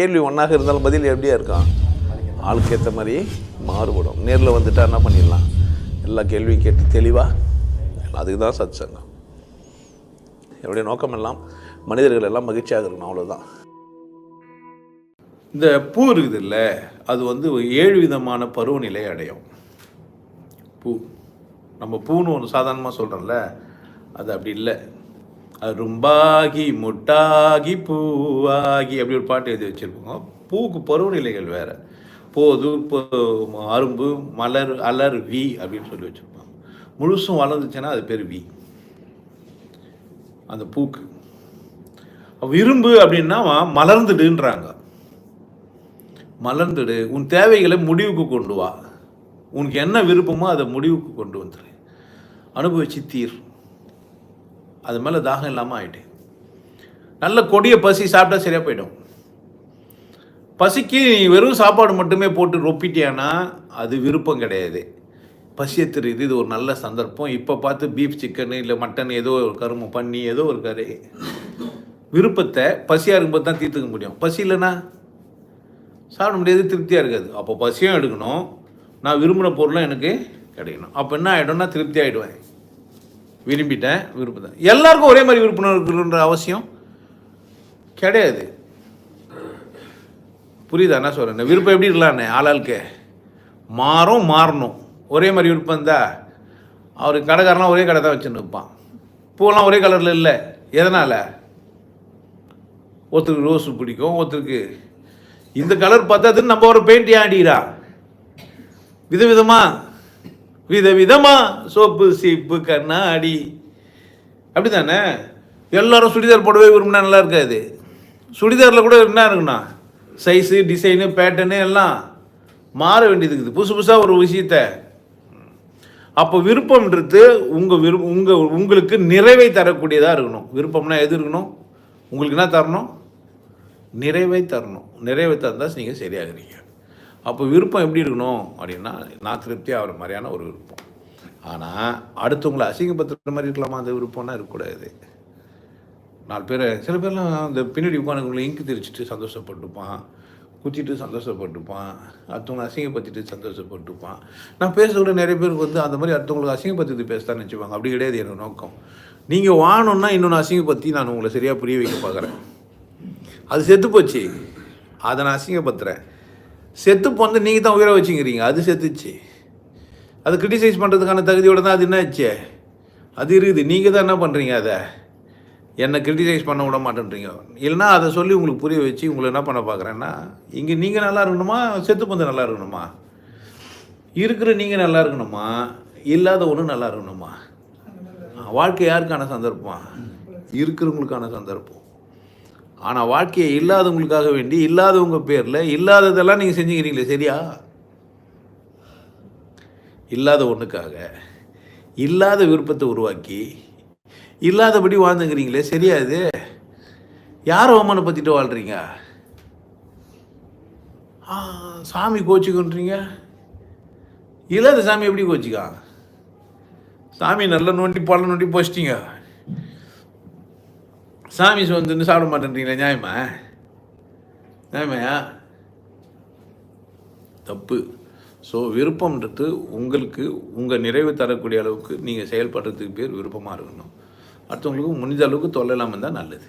கேள்வி ஒன்றாக இருந்தாலும் பதில் எப்படியா இருக்கான் ஆளுக்கு ஏற்ற மாதிரி மாறுபடும். நேரில் வந்துட்டா என்ன பண்ணிடலாம்? எல்லா கேள்வியும் கேட்டு தெளிவாக அதுக்கு தான் சத் சங்கம் என்னுடைய நோக்கம் எல்லாம் மனிதர்கள் எல்லாம் மகிழ்ச்சியாக இருக்கணும் அவ்வளோதான் இந்த பூ இருக்குது இல்லை அது வந்து ஏழு விதமான பருவநிலை அடையும். பூ. நம்ம பூன்னு ஒன்று சாதாரணமாக சொல்கிறோம்ல அது அப்படி இல்லை. அரும்பாகி முட்டாகி பூவாகி அப்படி ஒரு பாட்டு எழுதி வச்சுருப்போம் பூவுக்கு பருவநிலைகள் வேறு. போது போ- அரும்பு மலர் அலர் வி அப்படின்னு சொல்லி வச்சுருப்பாங்க. முழுசும் வளர்ந்துச்சுன்னா அது பேர் வி. அந்த பூக்கு. விரும்பு அப்படின்னா மலர்ந்துடுன்றாங்க. மலர்ந்துடு உன் தேவைகளை முடிவுக்கு கொண்டு வா. உனக்கு என்ன விருப்பமோ அதை முடிவுக்கு கொண்டு வந்துடு அனுபவிச்சு தீர். அது மேலே தாகம் இல்லாமல் ஆயிட்டு. நல்ல கொடிய பசி சாப்பிட்டா சரியாக போயிடும். பசிக்கு நீ வெறும் சாப்பாடு மட்டுமே போட்டு ரொப்பிட்டியானா அது விருப்பம் கிடையாது. பசியை தெரியுது இது ஒரு நல்ல சந்தர்ப்பம். இப்போ பார்த்து பீஃப் சிக்கனு இல்லை மட்டன் ஏதோ ஒரு கரும்பு பண்ணி ஏதோ ஒரு கறி. விருப்பத்தை பசியாக இருக்கும்போது தான் தீர்த்துக்க முடியும். பசி இல்லைன்னா சாப்பிட முடியாது திருப்தியாக இருக்காது. அப்போ பசியும் எடுக்கணும். நான் விரும்பின பொருளும் எனக்கு கிடைக்கணும். அப்போ என்ன ஆகிடும்னா திருப்தி ஆகிடுவேன் விரும்பிட்டேன் விருப்பம் எல்லாருக்கும் ஒரே மாதிரி விருப்பம் இருக்கணுன்ற அவசியம் கிடையாது. புரியுதா என்ன சொல்கிறேன் விருப்பம் எப்படி இருக்கலாண்ணே ஆளாளுக்கு? மாறும் மாறணும். ஒரே மாதிரி விருப்பம் இருந்தால் அவருக்கு கடைக்காரலாம் ஒரே கடை தான் வச்சுன்னு இருப்பான். பூவெல்லாம் ஒரே கலரில் இல்லை. எதனால்? ஒருத்தருக்கு ரோஸு பிடிக்கும் ஒருத்தருக்கு இந்த கலர் பார்த்தா நம்ம ஒரு பெயிண்ட் ஆடிக்கிறா விதவிதமாக விதவிதமாக சோப்பு சீப்பு கண்ணாடி. அப்படி தானே எல்லோரும் சுடிதார் போடவே விரும்பினா நல்லா இருக்காது. சுடிதாரில் கூட என்ன இருக்குண்ணா சைஸு டிசைனு பேட்டர்னு எல்லாம் மாற வேண்டியது இருக்குது. புதுசு புதுசாக ஒரு விஷயத்த. அப்போ விருப்பம்ன்றது உங்கள் விரு உங்கள் உங்களுக்கு நிறைவை தரக்கூடியதாக இருக்கணும். விருப்பம்னா எது இருக்கணும்? உங்களுக்கு என்ன தரணும்? நிறைவை தரணும். நிறைவை தந்தால் நீங்கள் சரியாகிறீங்க. அப்போ விருப்பம் எப்படி இருக்கணும்? அப்படின்னா நான் திருப்தியாக ஆகிற மாதிரியான ஒரு விருப்பம். ஆனால் அடுத்தவங்களை அசிங்கப்படுத்துகிற மாதிரி இருக்கலாமா? அந்த விருப்பம்னா இருக்கக்கூடாது. நாலு பேர் சில பேர்லாம் அந்த பின்னாடி உட்காந்துக்குள்ள இங்கு திரிச்சிட்டு சந்தோஷப்பட்டுப்பான். குத்திட்டு சந்தோஷப்பட்டுப்பான். அடுத்தவங்களை அசிங்கப்படுத்திட்டு சந்தோஷப்பட்டுப்பான். நான் பேசக்கூட நிறைய பேருக்கு வந்து அந்த மாதிரி அடுத்தவங்களுக்கு அசிங்கப்படுத்தி பேசத்தான் நினச்சிப்பாங்க. அப்படி கிடையாது என்னோட நோக்கம். நீங்கள் வாணுன்னா இன்னொன்று அசிங்கப்படுத்தி நான் உங்களை சரியாக புரிய வைக்க பார்க்குறேன். அது செத்து போச்சு. அதை நான் அசிங்கப்படுத்துகிறேன் செத்து வந்து நீங்கள் தான் உயிரை வச்சுக்கிறீங்க. அது செத்துச்சு. அது கிரிட்டிசைஸ் பண்ணுறதுக்கான தகுதியோட தான் அது என்ன ஆச்சு அது இருக்குது. நீங்கள் தான் என்ன பண்ணுறீங்க அதை? என்னை கிரிட்டிசைஸ் பண்ண விட மாட்டேன்றீங்க. இல்லைன்னா அதை சொல்லி உங்களுக்கு புரிய வச்சு உங்களை என்ன பண்ண பார்க்குறேன்னா இங்கே நீங்கள் நல்லா இருக்கணுமா? செத்து பந்து நல்லா இருக்கணுமா? இருக்கிற நீங்கள் நல்லா இருக்கணுமா? இல்லாத ஒன்று நல்லா இருக்கணுமா? வாழ்க்கை யாருக்கான சந்தர்ப்பம்? இருக்கிறவங்களுக்கான சந்தர்ப்பம். ஆனால் வாழ்க்கையை இல்லாதவங்களுக்காக வேண்டி இல்லாதவங்க பேரில் இல்லாததெல்லாம் நீங்கள் செஞ்சுக்கிறீங்களே சரியா? இல்லாத ஒன்றுக்காக இல்லாத விருப்பத்தை உருவாக்கி இல்லாதபடி வாழ்ந்துங்கிறீங்களே சரியா இது? யாரை அவமானப்படுத்திட்டு வாழ்கிறீங்க சாமி கோச்சிக்கன்றீங்க? இல்லாத சாமி எப்படி கோச்சிக்கா சாமி நல்ல நோண்டி பழ நோண்டி போச்சிட்டிங்க. சாமி வந்து சாப்பிட மாட்டேன்றீங்களா நியாயமா? நியாயமையா? தப்பு. ஸோ விருப்பம்ன்றது உங்களுக்கு உங்கள் நிறைவு தரக்கூடிய அளவுக்கு நீங்கள் செயல்படுறதுக்கு பேர் விருப்பமாக இருக்கணும். அடுத்தவங்களுக்கு முடிஞ்ச அளவுக்கு தொல்லலாமல் இருந்தால் நல்லது.